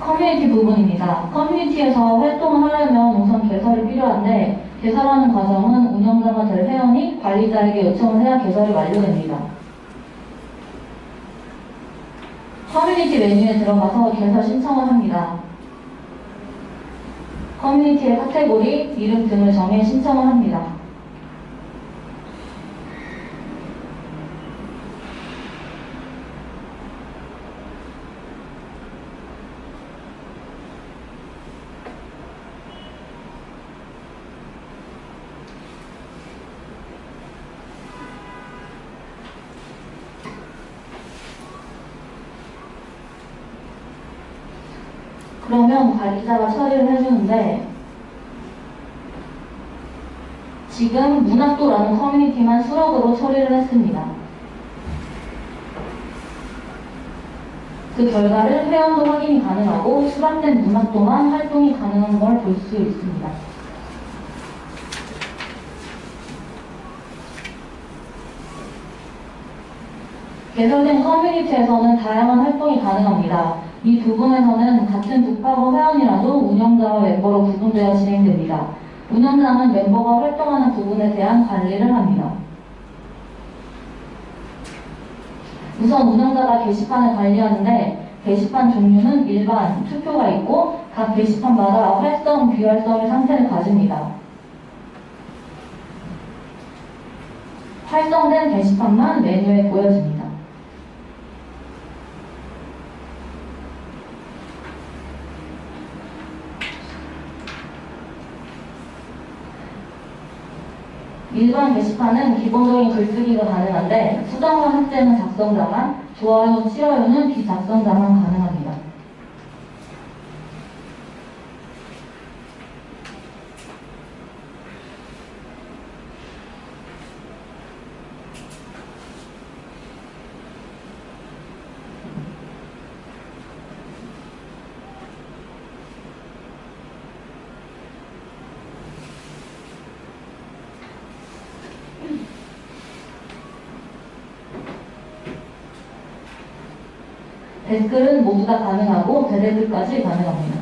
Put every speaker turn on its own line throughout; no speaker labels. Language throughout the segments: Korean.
커뮤니티 부분입니다. 커뮤니티에서 활동을 하려면 우선 개설이 필요한데 개설하는 과정은 운영자가 될 회원이 관리자에게 요청을 해야 개설이 완료됩니다. 커뮤니티 메뉴에 들어가서 개설 신청을 합니다. 커뮤니티의 카테고리, 이름 등을 정해 신청을 합니다. 그러면 관리자가 처리를 해주는데 지금 문학도라는 커뮤니티만 수락으로 처리를 했습니다. 그 결과를 회원도 확인이 가능하고 수락된 문학도만 활동이 가능한 걸 볼 수 있습니다. 개설된 커뮤니티에서는 다양한 활동이 가능합니다. 이 부분에서는 같은 북파고 회원이라도 운영자와 멤버로 구분되어 진행됩니다. 운영자는 멤버가 활동하는 부분에 대한 관리를 합니다. 우선 운영자가 게시판을 관리하는데 게시판 종류는 일반, 투표가 있고 각 게시판마다 활성, 비활성의 상태를 가집니다. 활성된 게시판만 메뉴에 보여집니다. 일반 게시판은 기본적인 글쓰기가 가능한데 수정과 삭제는 작성자만, 좋아요, 싫어요는 비작성자만 가능합니다. 댓글은 모두 다 가능하고 대댓글까지 가능합니다.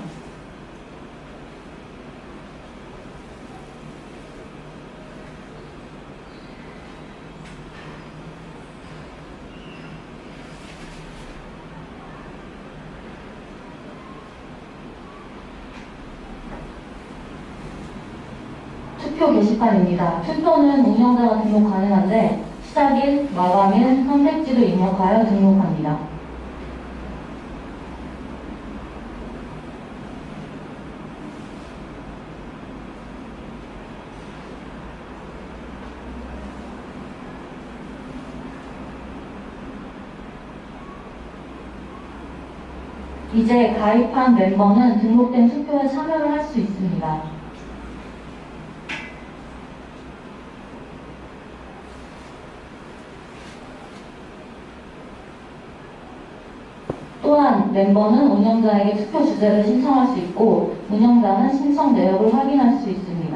투표 게시판입니다. 투표는 운영자가 등록 가능한데 시작일, 마감일, 선택지를 입력하여 등록합니다. 이제 가입한 멤버는 등록된 투표에 참여를 할 수 있습니다. 또한 멤버는 운영자에게 투표 주제를 신청할 수 있고 운영자는 신청 내역을 확인할 수 있습니다.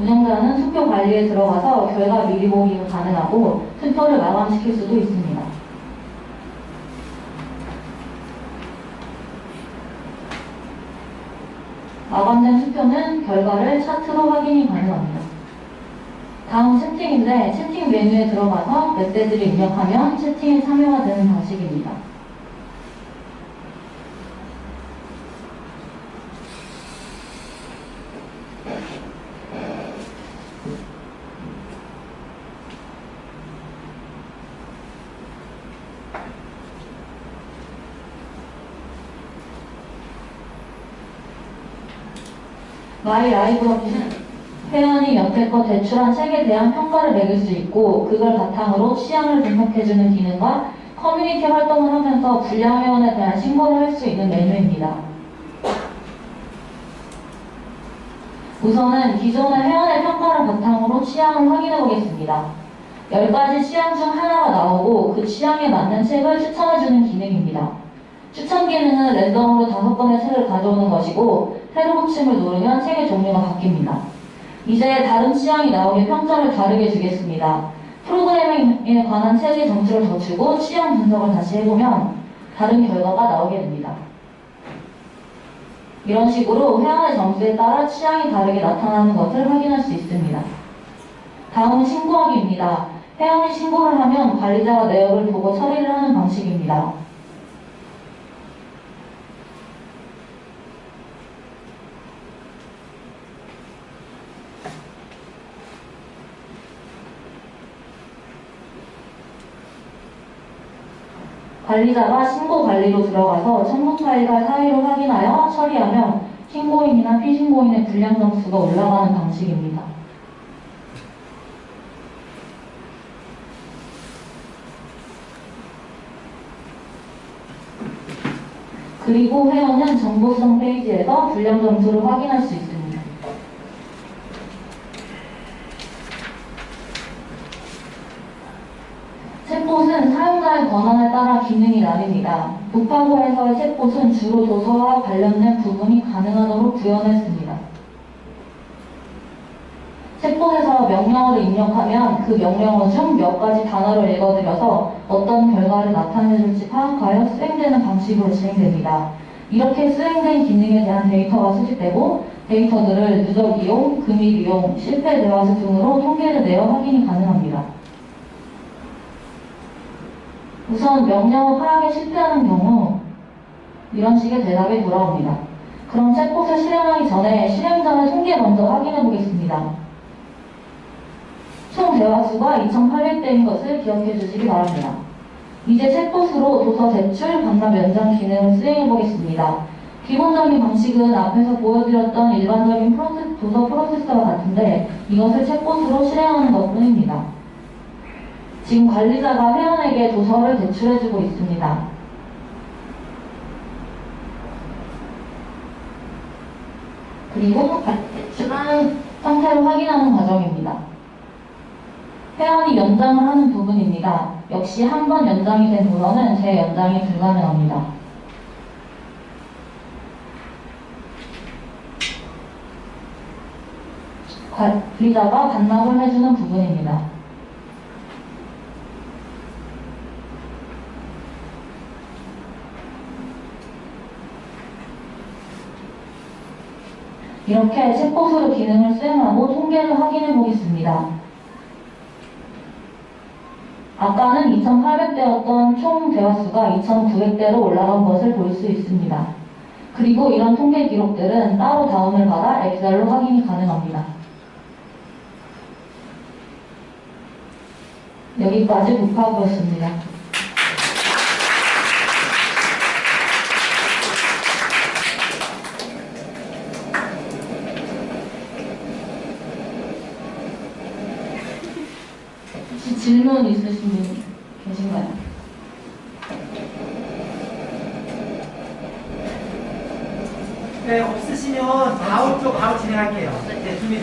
운영자는 투표 관리에 들어가서 결과 미리 보기가 가능하고 투표를 마감시킬 수도 있습니다. 마감된 투표는 결과를 차트로 확인이 가능합니다. 다음 채팅인데 채팅 메뉴에 들어가서 메시지를 입력하면 채팅에 참여가 되는 방식입니다. 마이 라이브러리는 회원이 여태껏 제출한 책에 대한 평가를 매길 수 있고 그걸 바탕으로 취향을 분석해주는 기능과 커뮤니티 활동을 하면서 불량 회원에 대한 신고를 할 수 있는 메뉴입니다. 우선은 기존의 회원의 평가를 바탕으로 취향을 확인해 보겠습니다. 10가지 취향 중 하나가 나오고 그 취향에 맞는 책을 추천해주는 기능입니다. 추천 기능은 랜덤으로 다섯 권의 책을 가져오는 것이고 새로 붙임을 누르면 책의 종류가 바뀝니다. 이제 다른 취향이 나오게 평점을 다르게 주겠습니다. 프로그래밍에 관한 책의 점수를 더 주고 취향 분석을 다시 해보면 다른 결과가 나오게 됩니다. 이런 식으로 회원의 점수에 따라 취향이 다르게 나타나는 것을 확인할 수 있습니다. 다음은 신고하기입니다. 회원이 신고를 하면 관리자가 내역을 보고 처리를 하는 방식입니다. 관리자가 신고 관리로 들어가서 청문 파일과 사유를 확인하여 처리하면 신고인이나 피신고인의 분량 점수가 올라가는 방식입니다. 그리고 회원은 정보 수정 페이지에서 분량 점수를 확인할 수 있습니다. 챗봇은 따라 기능이 나뉩니다. 북파고에서의 챗봇은 주로 도서와 관련된 부분이 가능하도록 구현했습니다. 챗봇에서 명령어를 입력하면 그 명령어 중 몇 가지 단어를 읽어드려서 어떤 결과를 나타내줄지 파악하여 수행되는 방식으로 진행됩니다. 이렇게 수행된 기능에 대한 데이터가 수집되고 데이터들을 누적 이용, 금일 이용, 실패 대화수 등으로 통계를 내어 확인이 가능합니다. 우선 명령어 파악에 실패하는 경우 이런 식의 대답이 돌아옵니다. 그럼 챗봇을 실행하기 전에 실행 전의 통계 먼저 확인해 보겠습니다. 총 대화수가 2,800대인 것을 기억해 주시기 바랍니다. 이제 챗봇으로 도서 제출, 반납 연장 기능을 수행해 보겠습니다. 기본적인 방식은 앞에서 보여드렸던 일반적인 프로세, 도서 프로세서와 같은데 이것을 챗봇으로 실행하는 것 뿐입니다. 지금 관리자가 회원에게 도서를 제출해주고 있습니다. 그리고 제출한 상태를 확인하는 과정입니다. 회원이 연장을 하는 부분입니다. 역시 한 번 연장이 된 도서는 재연장이 불가능합니다. 관리자가 반납을 해주는 부분입니다. 이렇게 챗봇으로 기능을 수행하고 통계를 확인해 보겠습니다. 아까는 2,800대였던 총 대화수가 2,900대로 올라간 것을 볼 수 있습니다. 그리고 이런 통계 기록들은 따로 다운을 받아 엑셀로 확인이 가능합니다. 여기까지 북파고였습니다. 혹시 질문 있으신 분 계신가요?
네, 없으시면 다음 쪽 바로 진행할게요. 네, 준비